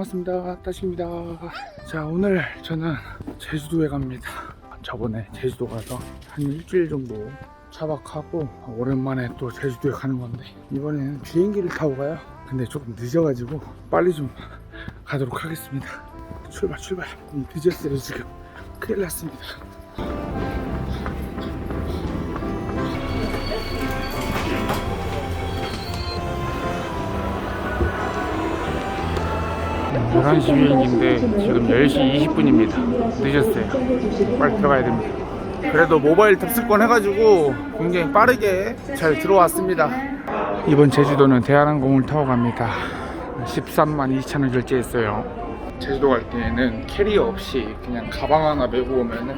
반갑습니다. 따시입니다. 자, 오늘 저는 제주도에 갑니다. 저번에 제주도 가서 한 일주일 정도 차박하고 오랜만에 또 제주도에 가는 건데 이번에는 비행기를 타고 가요. 근데 조금 늦어가지고 빨리 좀 가도록 하겠습니다. 출발 출발. 음, 늦었어요 지금. 큰일 났습니다. 11시 비행기인데 지금 10시 20분입니다. 늦었어요. 빨리 들어가야 됩니다. 그래도 모바일 탑승권 해가지고 굉장히 빠르게 잘 들어왔습니다. 이번 제주도는 대한항공을 타고 갑니다. 13만 2천 원 결제했어요. 제주도 갈 때에는 캐리어 없이 그냥 가방 하나 메고 오면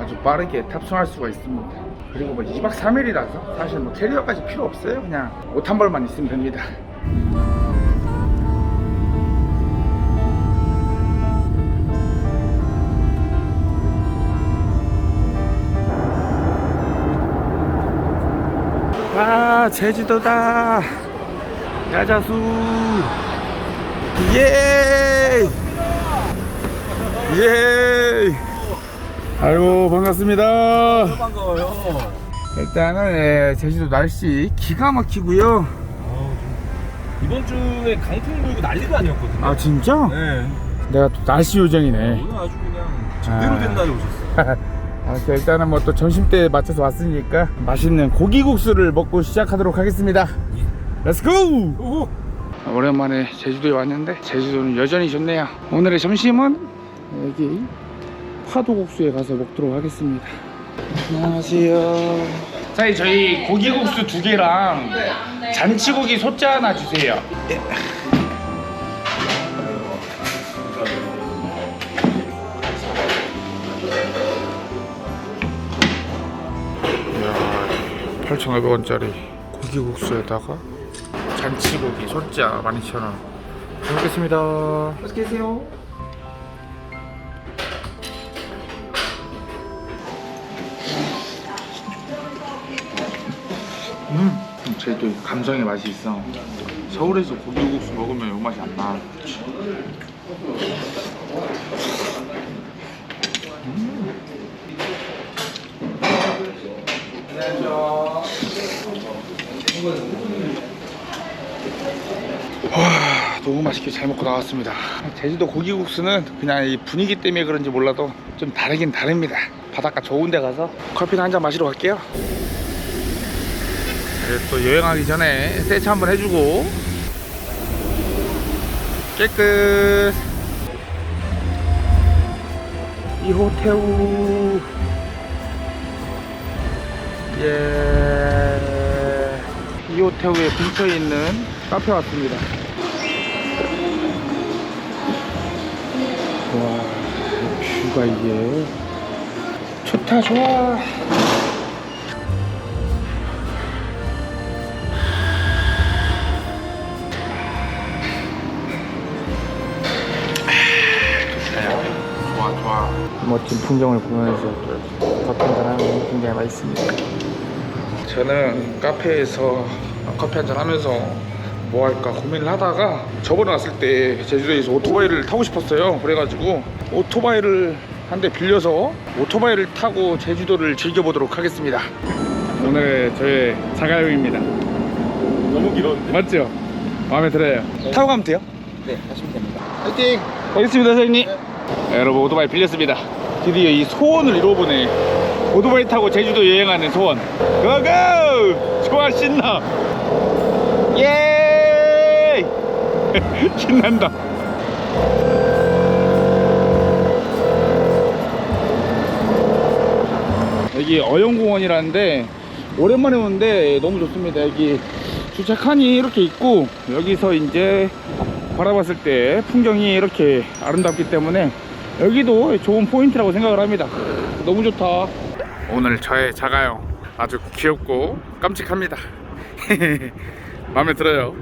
아주 빠르게 탑승할 수가 있습니다. 그리고 뭐 2박 3일이라서 사실 뭐 캐리어까지 필요 없어요. 그냥 옷 한 벌만 있으면 됩니다. 아 제주도다 야자수 예! 예! 아이고 반갑습니다 반가워요. 일단은 예, 제주도 날씨 기가 막히고요 이번 주에 강풍 불고 난리가 아니었거든요. 아 진짜? 네. 내가 또 날씨 요정이네 오늘 아주 그냥 제대로 아. 된 날이 오셨어요. 아, 그 일단은 뭐 또 점심 때 맞춰서 왔으니까 맛있는 고기국수를 먹고 시작하도록 하겠습니다. 렛츠고! 오랜만에 제주도에 왔는데 제주도는 여전히 좋네요. 오늘의 점심은 여기 파도국수에 가서 먹도록 하겠습니다. 안녕하세요. 사장님 저희 고기국수 두 개랑 잔치고기 소자 하나 주세요. 이 8,500원짜리 고기국수에다가 잔치고기 소자 12,000원 잘 먹겠습니다. 맛있게 드세요. 음 제도 감성의 맛이 있어. 서울에서 고기국수 먹으면 이 맛이 안나 와 너무 맛있게 잘 먹고 나왔습니다. 제주도 고기국수는 그냥 이 분위기 때문에 그런지 몰라도 좀 다르긴 다릅니다. 바닷가 좋은 데 가서 커피나 한잔 마시러 갈게요. 네, 또 여행하기 전에 세차 한번 해주고. 깨끗. 이호태우. 예 이호태우의 근처에 있는 카페 왔습니다. 와 뷰가 이게. 좋다 좋아. 좋아 좋아. 멋진 풍경을 보면서 또 커피 한잔 하면 굉장히 맛있습니다. 저는 카페에서 커피 한잔 하면서 뭐 할까 고민을 하다가 저번에 왔을 때 제주도에서 오토바이를 타고 싶었어요 그래가지고 오토바이를 한 대 빌려서 오토바이를 타고 제주도를 즐겨보도록 하겠습니다 오늘 저의 자가용입니다 너무 길었는데. 맞죠? 마음에 들어요 타고 가면 돼요? 네, 하시면 됩니다. 화이팅! 가겠습니다 사장님 네, 여러분 오토바이 빌렸습니다 드디어 이 소원을 이뤄보네 오토바이 타고 제주도 여행하는 소원 고고! 좋아 신나 예! 신난다. 여기 어영공원이라는데 오랜만에 오는데 너무 좋습니다. 여기 주차 칸이 이렇게 있고 여기서 이제 바라봤을 때 풍경이 이렇게 아름답기 때문에 여기도 좋은 포인트라고 생각을 합니다. 너무 좋다. 오늘 저의 자가용 아주 귀엽고 깜찍합니다 마음에 들어요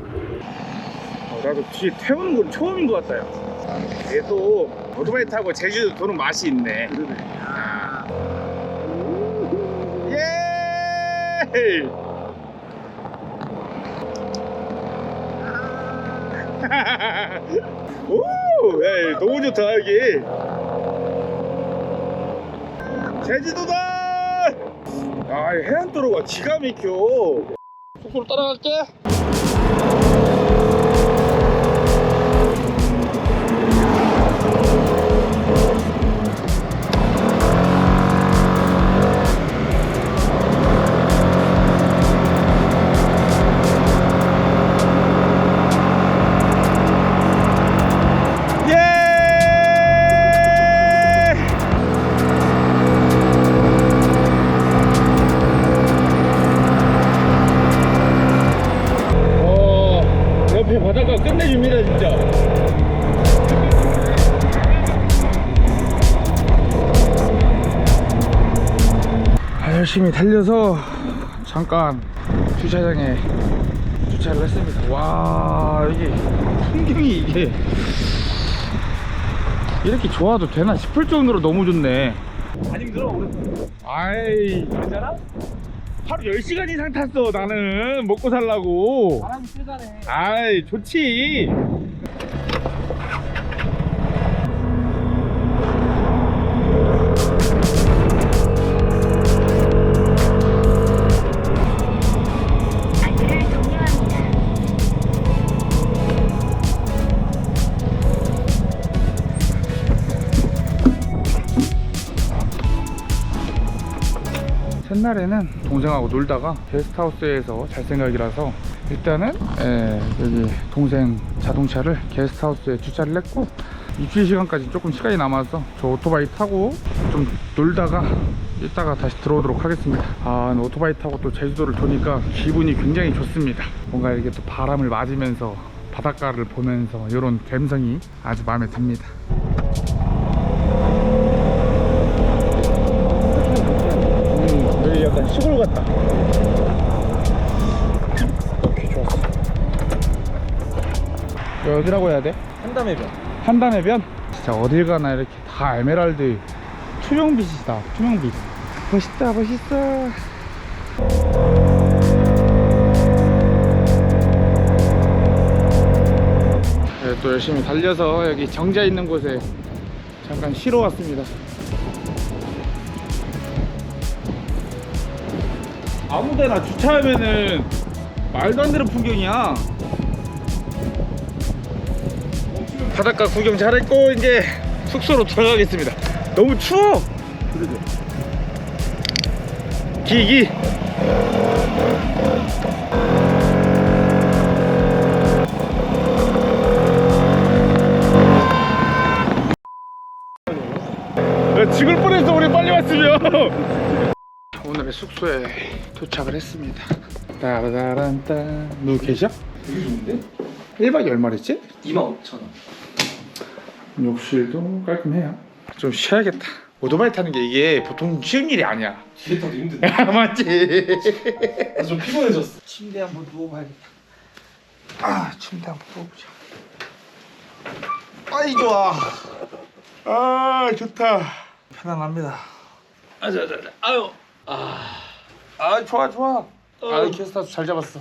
어, 나도 뒤에 태우는 건 처음인 것 같아요 이게 또 오토바이 타고 제주도 도는 맛이 있네. 그러네. 아. 예! 오, 야, 너무 좋다 여기. 제주도다. 아, 이 해안도로가 기가 막혀. 속도 열심히 달려서 잠깐 주차장에 주차를 했습니다. 와, 이게 풍경이 이게 이렇게 좋아도 되나 싶을 정도로 너무 좋네. 안 힘들어 오래. 아이, 괜찮아? 하루 10시간 이상 탔어, 나는. 먹고 살라고. 바람이 세다네. 아이, 좋지. 첫날에는 동생하고 놀다가 게스트하우스에서 잘 생각이라서 일단은 예, 여기 동생 자동차를 게스트하우스에 주차를 했고 입실 시간까지 조금 시간이 남아서 저 오토바이 타고 좀 놀다가 이따가 다시 들어오도록 하겠습니다. 아 오토바이 타고 또 제주도를 도니까 기분이 굉장히 좋습니다. 뭔가 이렇게 또 바람을 맞으면서 바닷가를 보면서 이런 감성이 아주 마음에 듭니다 시골 같다. 오케이, 좋았어. 여기 어디라고 해야 돼? 한담해변. 한담해변? 진짜 어딜 가나 이렇게 다 에메랄드 투명빛이다, 투명빛. 멋있다, 멋있어. 네, 또 열심히 달려서 여기 정자 있는 곳에 잠깐 쉬러 왔습니다. 아무데나 주차하면은 말도 안 되는 풍경이야. 바닷가 구경 잘했고 이제 숙소로 돌아가겠습니다. 너무 추워. 그러죠. 기기. 야, 죽을 뻔했어 우리 빨리 왔으면. 오늘의 숙소에 도착을 했습니다. 따라란따 누구 계셔? 되게 좋은데? 1박에 얼마랬지? 25,000원. 욕실도 깔끔해요. 좀 쉬어야겠다. 오토바이 타는 게 이게 보통 쉬운 일이 아니야. 뒤에 타도 힘든데. 맞지? 나 좀 피곤해졌어. 침대 한번 누워봐야겠다. 아, 침대 한번 뽑자. 아이 좋아. 아, 좋다. 편안합니다. 아자자자. 아유. 아. 아, 좋아, 좋아. 어. 아, 캐스터스 잘 잡았어.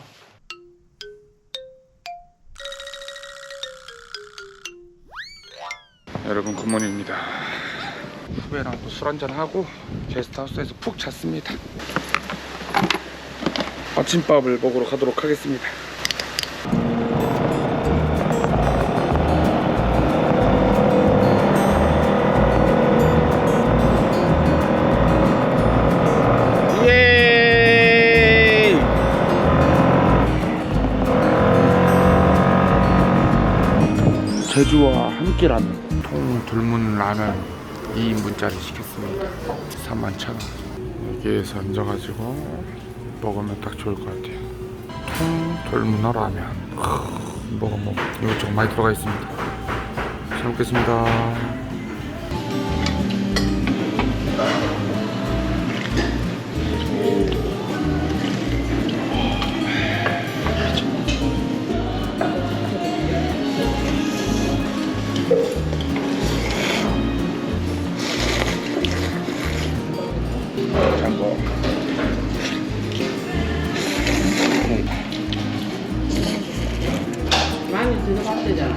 여러분 굿모닝입니다. 후배랑 또 술 한잔 하고 게스트하우스에서 푹 잤습니다. 아침밥을 먹으러 가도록 하겠습니다. 제주와 함께라는 통둘문 라면 2인분짜리 시켰습니다. 31,000원 여기에서 앉아가지고 먹으면 딱 좋을 것 같아요. 통 돌문어 라면. 크, 먹어 먹어. 이것저것 많이 들어가 있습니다. 잘 먹겠습니다 많이 들어갔대잖아.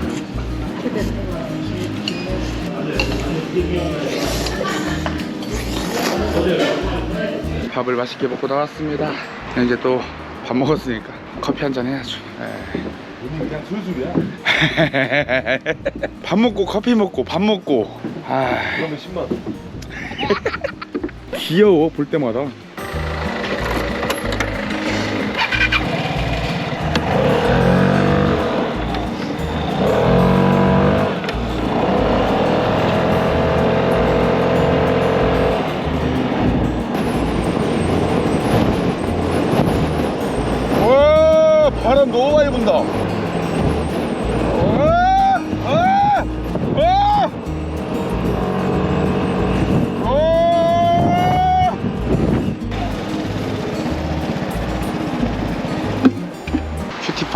밥을 맛있게 먹고 나왔습니다. 이제 또 밥 먹었으니까 커피 한 잔 해야죠. 예. 오늘 그냥 술술이야. 밥 먹고 커피 먹고 밥 먹고 아 그러면 10만 원. 귀여워 볼 때마다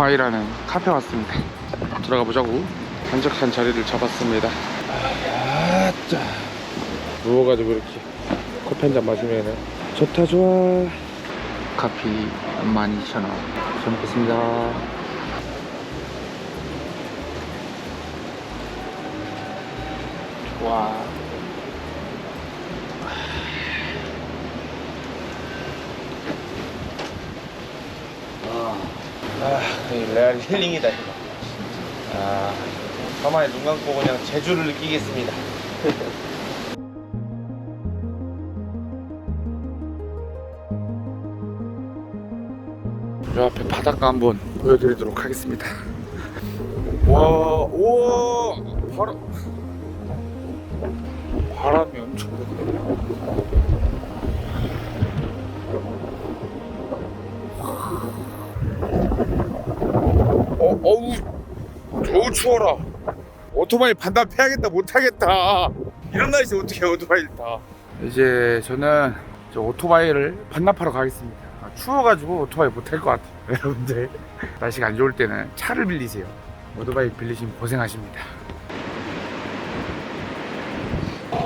파이라는 카페 왔습니다. 들어가 보자고. 한적한 자리를 잡았습니다. 아짜 누워가지고 이렇게 커피 한 잔 마시면은 좋다 좋아. 커피 12,000원. 잘 먹겠습니다. 좋아. 아, 이 레알 힐링이다 이거. 아, 가만히 눈 감고 그냥 제주를 느끼겠습니다. 요 앞에 바닷가 한번 보여드리도록 하겠습니다. 와, 우와, 바람, 바람이 엄청. 어, 어우, 어우 추워라. 오토바이 반납해야겠다, 못하겠다. 이런 날씨 어떻게 오토바이를 타? 이제 저는 저 오토바이를 반납하러 가겠습니다. 아, 추워가지고 오토바이 못탈것 같아요. 여러분들 날씨가 안 좋을 때는 차를 빌리세요. 오토바이 빌리시면 고생하십니다.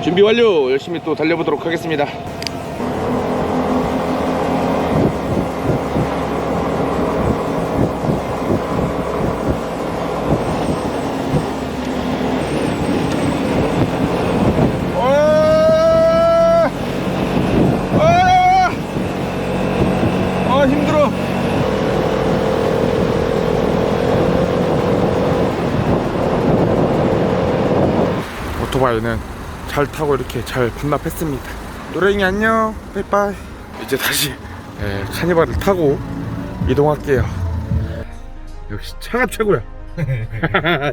준비 완료. 열심히 또 달려보도록 하겠습니다. 아! 아! 아 힘들어. 오토바이는 잘 타고 이렇게 잘 반납했습니다. 노랭이 안녕. 빠이빠이. 이제 다시 예, 카니발을 타고 이동할게요. 역시 차가 최고야.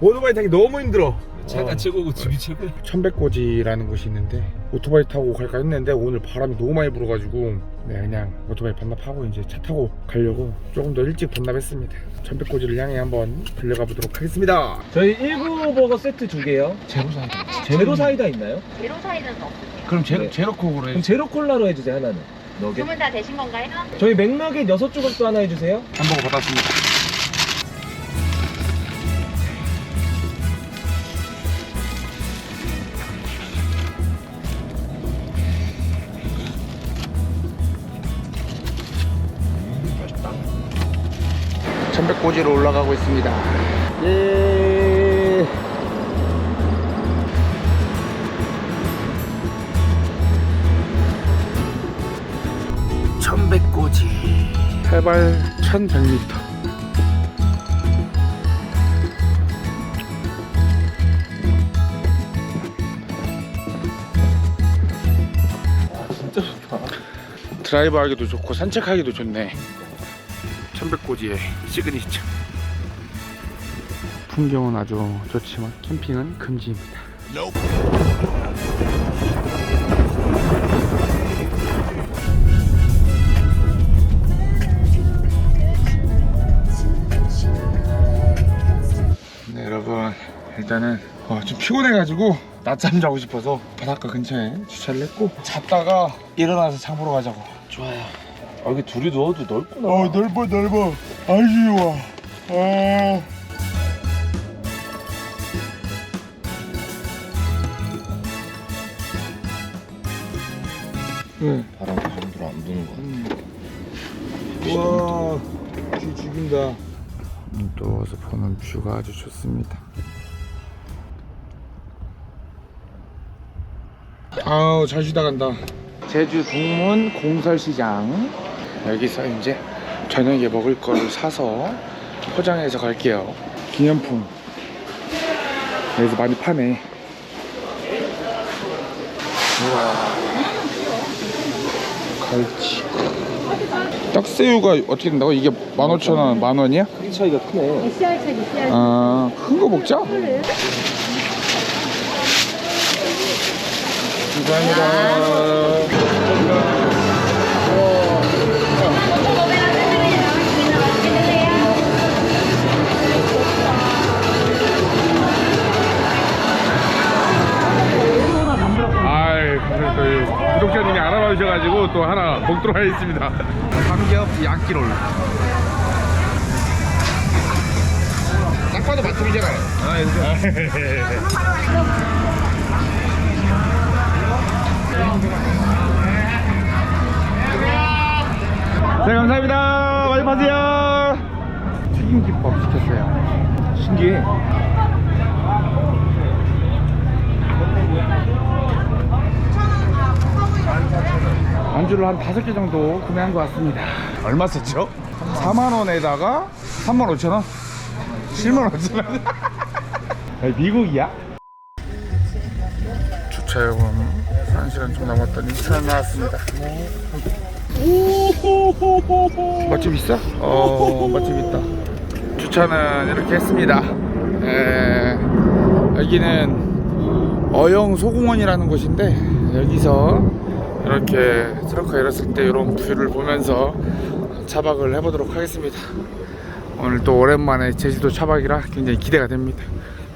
오토바이 타기 너무 힘들어. 차가 어. 최고고 집이 최고야. 천백고지라는 곳이 있는데 오토바이 타고 갈까 했는데 오늘 바람이 너무 많이 불어가지고 네, 그냥 오토바이 반납하고 이제 차 타고 가려고 조금 더 일찍 반납했습니다. 천백고지를 향해 한번 달려가 보도록 하겠습니다. 저희 1구 버거 세트 두 개요. 제로 사이다. 제로 사이다 있나요? 제로 사이드는 없으세요? 그럼 제로 네. 제로 콕으로 해. 그럼 제로 콜라로 해주세요 하나는. 너겟. 주문 다 되신 건가요? 저희 맥너겟 여섯 조각도 하나 해주세요. 햄버거 받았습니다. 백고지로 올라가고 있습니다. 예. 천백고지 해발 1100m 진짜 좋다. 드라이브 하기도 좋고 산책하기도 좋네 천백고지의 시그니처. 풍경은 아주 좋지만 캠핑은 금지입니다. 네 여러분. 일단은 어, 좀 피곤해가지고 낮잠 자고 싶어서 바닷가 근처에 주차를 했고 잤다가 일어나서 장 보러 가자고. 좋아요. 아, 여기 둘이 누워도 넓구나. 어 넓어 넓어. 아주 좋아 아 응. 바람 그 정도로 안 부는 거 같아. 우와 뷰 죽인다. 또와서 보는 뷰가 아주 좋습니다. 아우 잘 쉬다 간다. 제주 동문 공설시장 여기서 이제 저녁에 먹을 거를 사서 포장해서 갈게요 기념품 여기서 많이 파네 우와 갈치 떡새우가 어떻게 된다고? 이게 15,000원, 만원이야? 크기 차이가 크네. 아, 큰 거 먹자. 감사합니다. 구독자님이 알아봐 주셔가지고 또 하나 먹도록 하겠습니다. 삼겹 야끼롤. 딱 봐도 맛집이잖아요. 아, 네, 감사합니다. 많이 파세요. 튀김김밥 시켰어요. 신기해. 안주를 한 다섯 개 정도 구매한 것 같습니다. 얼마 썼죠? 4만 원에다가 3만 5천 원? 7만 5천 원? 미국이야? 주차요금 1시간 좀 남았더니 2천 원 나왔습니다. 맛집 있어? 어, 맛집 있다. 주차는 이렇게 했습니다. 에, 여기는 어영 소공원이라는 곳인데 여기서 이렇게 트럭카 열었을 때 이런 뷰를 보면서 차박을 해보도록 하겠습니다. 오늘 또 오랜만에 제주도 차박이라 굉장히 기대가 됩니다.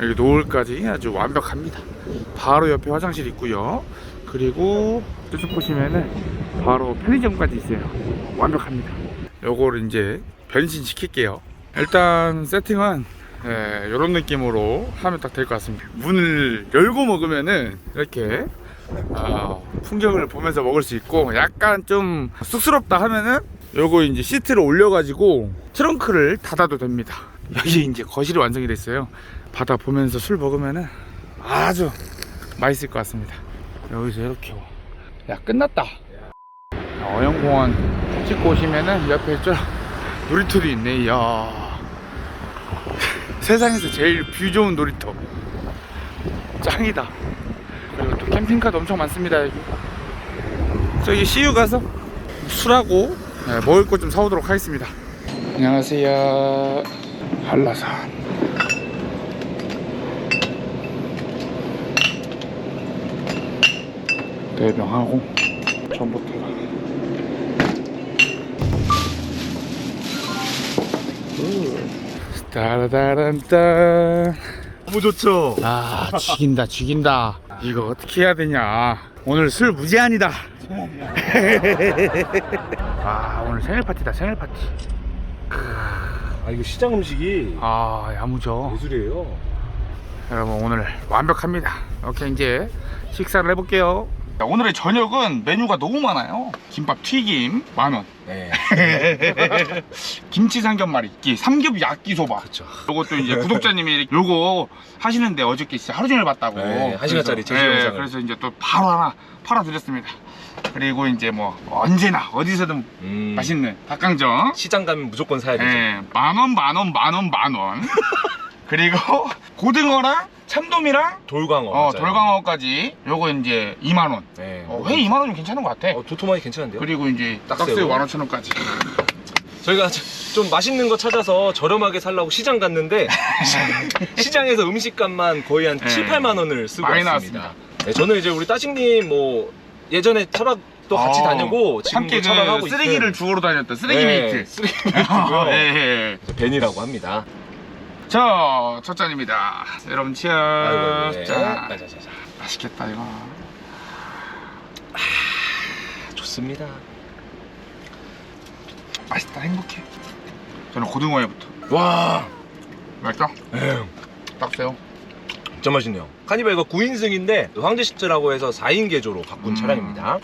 여기 노을까지 아주 완벽합니다. 바로 옆에 화장실 있고요. 그리고 저쪽 보시면은 바로 편의점까지 있어요. 완벽합니다. 요거를 이제 변신시킬게요. 일단 세팅은 예, 이런 느낌으로 하면 딱 될 것 같습니다. 문을 열고 먹으면은 이렇게 아, 풍경을 보면서 먹을 수 있고 약간 좀 쑥스럽다 하면은 요거 이제 시트를 올려가지고 트렁크를 닫아도 됩니다. 여기 이제 거실이 완성이 됐어요. 바다 보면서 술 먹으면은 아주 맛있을 것 같습니다. 여기서 이렇게 야 끝났다. 어영공원 찍고 오시면은 옆에 저 놀이터도 있네. 이야 세상에서 제일 뷰 좋은 놀이터 짱이다. 그리고 또 캠핑카도 엄청 많습니다 여기. 저기 CU 가서 술하고 네, 먹을 것 좀 사오도록 하겠습니다. 안녕하세요. 한라산. 대병하고 전부터가. 따라다란딴 너무 좋죠. 아 죽인다 죽인다. 이거 어떻게 해야 되냐? 오늘 술 무제한이다. 아 오늘 생일 파티다 생일 파티. 아 이거 시장 음식이 아 야무져. 예술이에요. 여러분 오늘 완벽합니다. 이렇게 이제 식사를 해볼게요 오늘의 저녁은 메뉴가 너무 많아요 김밥 튀김 만원 네. 김치 삼겹말이 이 삼겹 야끼소바 그렇죠. 요것도 이제 구독자님이 요거 하시는데 어저께 진짜 하루 종일 봤다고 네, 한 시간짜리 제주 네, 영상을. 그래서 이제 또 바로 하나 팔아드렸습니다 그리고 이제 뭐 언제나 어디서든 음, 맛있는 닭강정 시장 가면 무조건 사야 되죠. 예, 만원 만원 만원 만원 그리고 고등어랑 참돔이랑 돌광어. 어, 맞아요. 돌강어까지 요거 이제 2만 원 네. 어, 회 2만 원이면 괜찮은 것 같아 어, 도토마이 괜찮은데요? 그리고 이제 딱새우. 딱새우 15,000원까지 저희가 좀 맛있는 거 찾아서 저렴하게 살라고 시장 갔는데 시장에서 음식값만 거의 한 네. 7, 8만 원을 쓰고 많이 왔습니다. 나왔습니다. 네, 저는 이제 우리 따식님 뭐 예전에 차박도 같이 어, 다녀고 함께 지금도 차박하고 그 쓰레기를 있어요. 주우러 다녔던 쓰레기 네, 메이트 쓰레기 메이트고요. 예, 예. 벤이라고 합니다. 저, 첫 잔입니다. 여러분, 아이고, 치얼. 네. 자, 자, 자, 자, 자. 맛있겠다, 이거. 좋습니다. 맛있다, 행복해. 저는 고등어회부터. 와, 맛있다? 에휴, 딱새우. 진짜 맛있네요. 카니발 이거 9인승인데 황제 시트라고 해서 4인 개조로 바꾼 음. 차량입니다.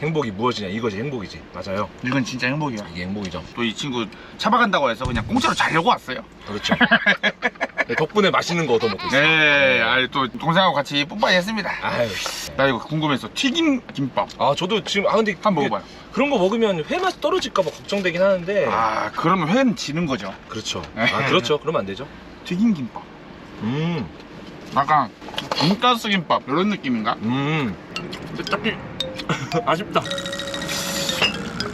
행복이 무엇이냐 이거지 행복이지 맞아요 이건 진짜 행복이야. 이게 행복이죠 또 이 친구 차박한다고 해서 그냥 공짜로 자려고 왔어요. 그렇죠 네, 덕분에 맛있는 거 얻어 먹고 있어요 네, 아니 또 동생하고 같이 뿜빠이 했습니다. 아유 나 이거 궁금해서 튀김 김밥 아 저도 지금 아 근데 한번 이게 먹어봐요. 그런 거 먹으면 회 맛 떨어질까봐 걱정되긴 하는데 아, 그러면 회는 지는 거죠. 그렇죠 아 그렇죠 그러면 안 되죠 튀김 김밥. 음 약간 돈가스 김밥 이런 느낌인가? 음. 근데 딱히 아쉽다.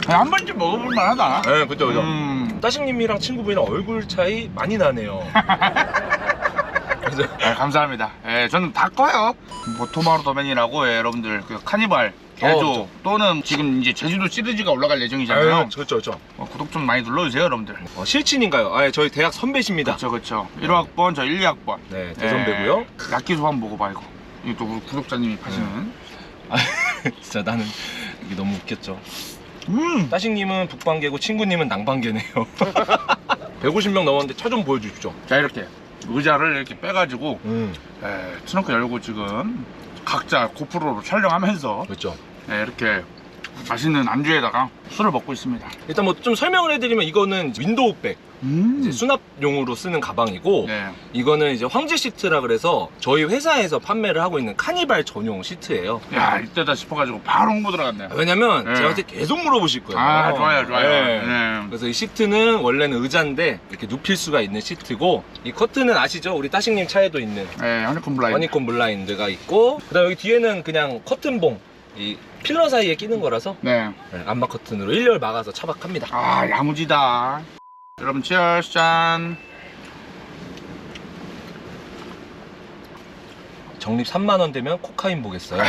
그냥 한 번쯤 먹어볼 만하다. 네, 그죠, 그죠. 음. 따식님이랑 친구분이랑 얼굴 차이 많이 나네요. 그죠? 네, 감사합니다. 예, 저는 다 커요. 보토마루 도맨이라고 예, 여러분들 그 카니발 개조 어, 또는 지금 이제 제주도 시리즈가 올라갈 예정이잖아요. 그렇죠, 그렇죠. 어, 구독 좀 많이 눌러주세요, 여러분들. 어, 실친인가요? 아, 저희 대학 선배십니다. 그렇죠, 그렇죠. 1학번, 저 1, 2학번. 네, 대선배고요. 약기소 한번 먹어봐 이거. 이거 또 우리 구독자님이 파시는. 진짜 나는 이게 너무 웃겼죠. 음. 따식님은 북방개고 친구님은 낭방개네요. 150명 넘었는데 차 좀 보여주십시오. 자 이렇게 의자를 이렇게 빼가지고 음, 에, 트렁크 열고 지금 각자 고프로로 촬영하면서 그렇죠. 예, 이렇게 맛있는 안주에다가 술을 먹고 있습니다. 일단 뭐 좀 설명을 해드리면 이거는 윈도우백, 음. 이제 수납용으로 쓰는 가방이고 네. 이거는 이제 황제 시트라 그래서 저희 회사에서 판매를 하고 있는 카니발 전용 시트예요. 야 이때다 싶어가지고 바로 홍보 들어갔네요. 왜냐면 네. 제가 계속 물어보실 거예요. 아 좋아요 좋아요. 네. 네. 그래서 이 시트는 원래는 의자인데 이렇게 눕힐 수가 있는 시트고 이 커튼은 아시죠? 우리 따식님 차에도 있는 네, 허니콤 블라인드. 허니콤 블라인드가 있고 그다음 여기 뒤에는 그냥 커튼봉 이 필러 사이에 끼는 거라서 네. 네, 암막 커튼으로 일렬 막아서 차박합니다. 아 야무지다. 여러분 치얼스 짠. 적립 3만 원 되면 코카인 보겠어요.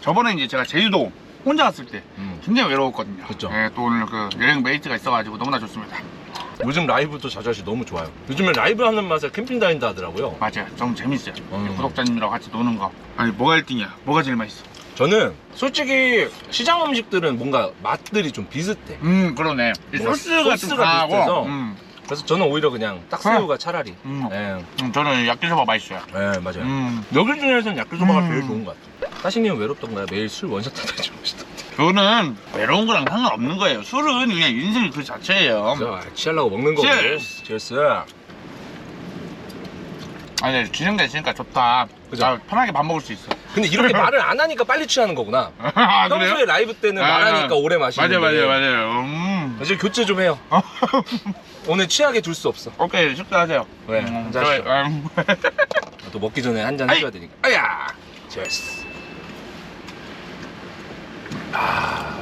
저번에 이제 제가 제주도 혼자 갔을 때 음. 굉장히 외로웠거든요. 그쵸. 네, 또 오늘 그 여행 메이트가 있어가지고 너무나 좋습니다. 요즘 라이브도 자주 하시 너무 좋아요. 요즘에 라이브 하는 맛에 캠핑 다닌다 하더라고요. 맞아요. 너무 재밌어요. 음. 구독자님이랑 같이 노는 거. 아니 뭐가 1등이야? 뭐가 제일 맛있어? 저는 솔직히 시장 음식들은 뭔가 맛들이 좀 비슷해. 음 그러네. 이 뭔가 소스가 좀 소스가 강하고. 비슷해서. 음, 그래서 저는 오히려 그냥 딱새우가 차라리. 음. 예, 음, 저는 야끼소바 맛있어요. 예, 맞아요. 음. 여기 중에서는 야끼소바가 음. 제일 좋은 것 같아요. 따시님은 외롭던가요? 매일 술 원샷 하다 주무시던데. 저는 외로운 거랑 상관없는 거예요. 술은 그냥 인생 그 자체예요. 자, 취하려고 먹는 거고. Cheers. 치얼스. 아니 균형돼 있으니까 좋다. 그죠? 나 편하게 밥 먹을 수 있어. 근데 이렇게 말을 안 하니까 빨리 취하는 거구나. 아 평소에 라이브 때는 아, 말하니까 오래 마시는 맞아요, 맞아요, 맞아요. 음. 이제 교체 좀 해요. 오늘 취하게 둘 수 없어. 오케이 식사하세요. 왜? 음, 한잔 하시죠. 저희, 음. 또 먹기 전에 한 잔 아이. 해줘야 되니까. 아야. 치얼스. 아.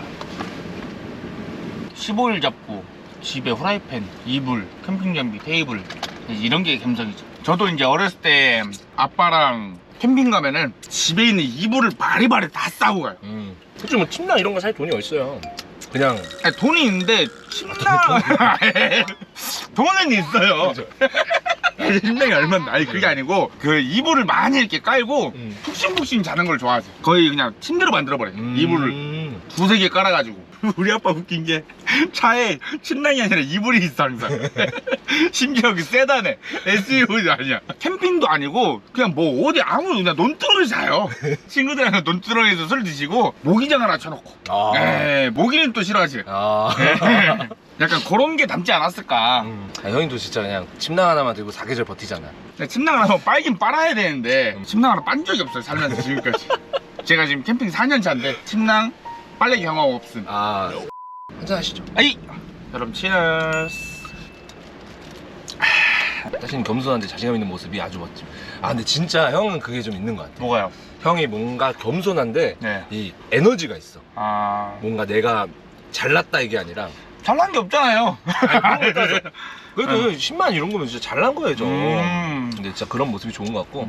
15일 잡고 집에 후라이팬, 이불, 캠핑 장비, 테이블 이런 게 감성이죠. 저도 이제 어렸을 때 아빠랑 캠핑 가면은 집에 있는 이불을 바리바리 다 싸고 가요. 음. 솔직히 뭐 침낭 이런 거 살 돈이 어딨어요. 그냥 아니, 돈이 있는데 침낭 돈은 있어요. 침낭이 얼마나 아니 그게 아니고 그 이불을 많이 이렇게 깔고 음. 푹신푹신 자는 걸 좋아하지. 거의 그냥 침대로 만들어 버려. 요 이불을 음. 두세 개 깔아가지고 우리 아빠 웃긴 게 차에 침낭이 아니라 이불이 있어 항상. 심지어 그 세단에. SUV 아니야. 캠핑도 아니고 그냥 뭐 어디 아무 그냥 논두렁에서 자요. 친구들이랑 논두렁에서 술 드시고 모기장 하나 쳐놓고. 아. 에 모기는 또 싫어하지. 아. 약간 그런 게 담지 않았을까. 음. 아, 형님도 진짜 그냥 침낭 하나만 들고 사계절 버티잖아. 침낭 하나 빨긴 빨아야 되는데 침낭 하나 빤 적이 없어요 살면서 지금까지. 제가 지금 캠핑 4년 차인데 침낭 빨래 경험 없음 아. 한잔 하시죠. 아이 여러분 치얼스 사실 겸손한데 자신감 있는 모습이 아주 멋집. 아 근데 진짜 형은 그게 좀 있는 것 같아. 뭐가요? 형이 뭔가 겸손한데 네. 이 에너지가 있어. 아 뭔가 내가 잘났다 이게 아니라 잘난 게 없잖아요. 아니, 그런 거 따져. 그래도 10만 이런 거면 진짜 잘난 거예요. 저. 음. 근데 진짜 그런 모습이 좋은 것 같고.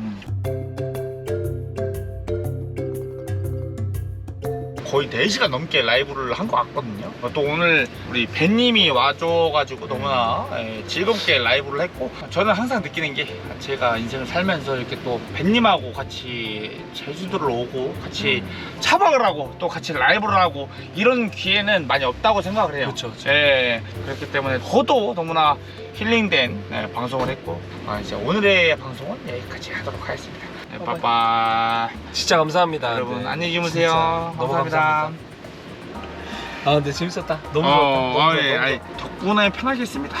거의 4시간 넘게 라이브를 한 것 같거든요. 또 오늘 우리 벤님이 와줘가지고 너무나 예, 즐겁게 라이브를 했고 저는 항상 느끼는 게 제가 인생을 살면서 이렇게 또 벤님하고 같이 제주도를 오고 같이 차박을 하고 또 같이 라이브를 하고 이런 기회는 많이 없다고 생각을 해요. 그쵸, 그쵸. 예, 그렇기 때문에 저도 너무나 힐링된 예, 방송을 했고 아, 이제 오늘의 방송은 여기까지 하도록 하겠습니다. 네, 빠빠. 진짜 감사합니다. 여러분 네. 안녕히 주무세요. 진짜 너무 감사합니다. 아 근데 재밌었다. 너무 어, 좋았다. 너무 아, 좋았다. 예, 너무 아이, 덕분에 편하게 했습니다.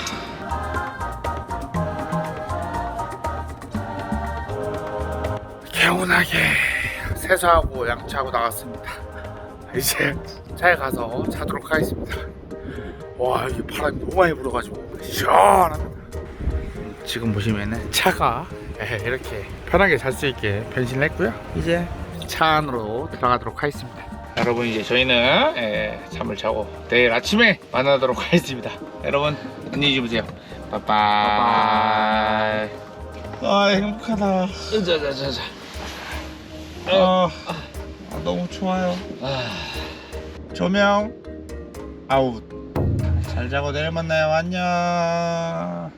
개운하게 세수하고 양치하고 나왔습니다. 이제 차에 가서 자도록 하겠습니다. 와, 이게 바람이 너무 많이 불어가지고 시원합니다. 지금 보시면은 차가 예, 이렇게 편하게 잘 수 있게 변신을 했고요. 이제 차 안으로 들어가도록 하겠습니다. 여러분 이제 저희는 예, 잠을 자고 내일 아침에 만나도록 하겠습니다. 여러분 안녕히 주무세요. 빠빠이. 아 행복하다. 자자자자. 아, 아, 너무 좋아요. 조명 아웃. 잘 자고 내일 만나요. 안녕. 아,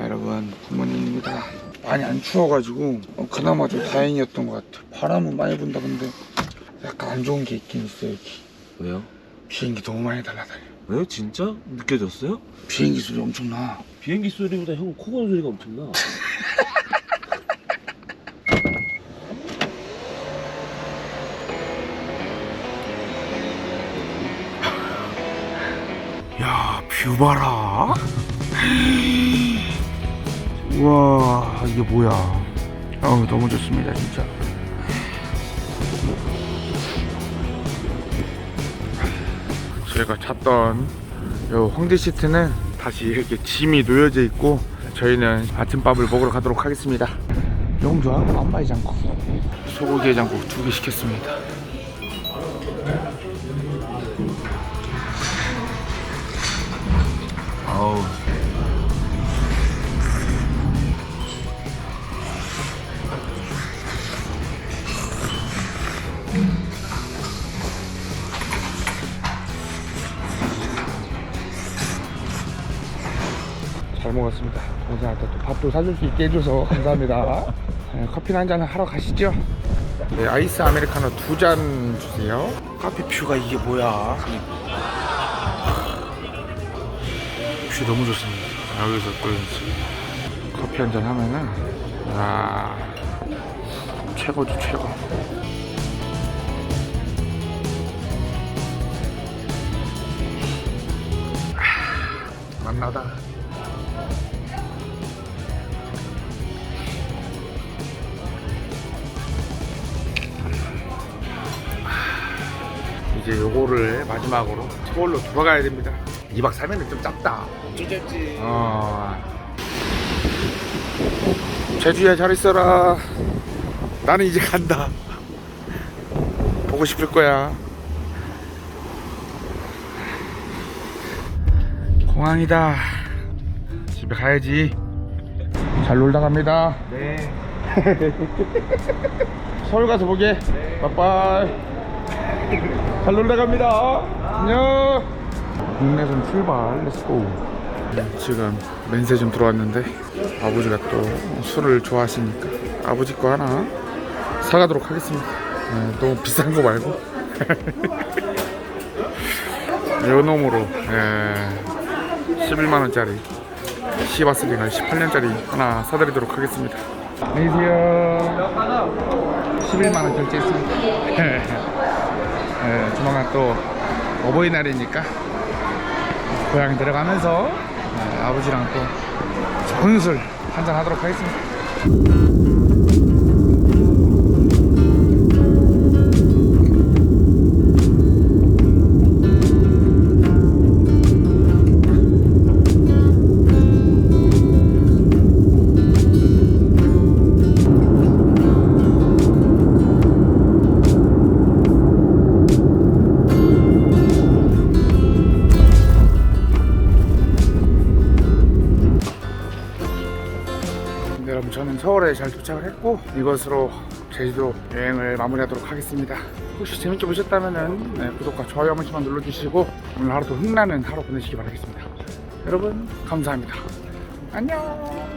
여러분 부모님입니다. 많이 안 추워가지고 어, 그나마 좀 다행이었던 것 같아요. 바람은 많이 분다 근데 약간 안 좋은 게 있긴 있어요. 여기. 왜요? 비행기 너무 많이 날아다녀. 왜요? 진짜 느껴졌어요? 비행기 소리 엄청 나. 비행기 소리보다 형 코 고는 소리가 엄청나. 야, 뷰 봐라. 우와, 이게 뭐야. 어우, 너무 좋습니다, 진짜. 저희가 잤던 요 홍대 시트는 다시 이렇게 짐이 놓여져 있고 저희는 아침밥을 먹으러 가도록 하겠습니다. 너무 좋아. 안바이 장국. 소고기 해장국 두 개 시켰습니다. 먹었습니다. 동생한테 또 밥도 사줄 수 있게 해줘서 감사합니다. 네, 커피 한잔 하러 가시죠. 네, 아이스 아메리카노 두 잔 주세요. 커피 뷰가 이게 뭐야? 뷰 너무 좋습니다. 여기서 또 커피 한 잔 하면은 아 최고죠 최고. 아, 만나다. 이제 요거를 마지막으로 서울로 돌아가야 됩니다. 2박 3일은 좀 짧다. 찢었지. 어. 제주야 잘 있어라. 나는 이제 간다. 보고 싶을 거야. 공항이다. 집에 가야지. 잘 놀다 갑니다. 네. 서울 가서 보게. 빠빠이. 잘 놀다 갑니다. 안녕. 국내선 출발. 렛츠고. 지금 맨세점 들어왔는데 아버지가 또 술을 좋아하시니까 아버지 거 하나 사가도록 하겠습니다. 네, 너무 비싼 거 말고. 요 놈으로 예, 11만 원짜리 시바스링을 18년짜리 하나 사드리도록 하겠습니다. 안녕히 계세요. 11만 원 결제했습니다. 예, 조만간 또 어버이날이니까 고향 들어가면서 예, 아버지랑 또 좋은 술 한잔 하도록 하겠습니다. 저는 서울에 잘 도착을 했고 이것으로 제주도 여행을 마무리하도록 하겠습니다. 혹시 재밌게 보셨다면 네, 구독과 좋아요 한 번씩만 눌러주시고 오늘 하루도 흥나는 하루 보내시기 바라겠습니다. 여러분 감사합니다. 안녕.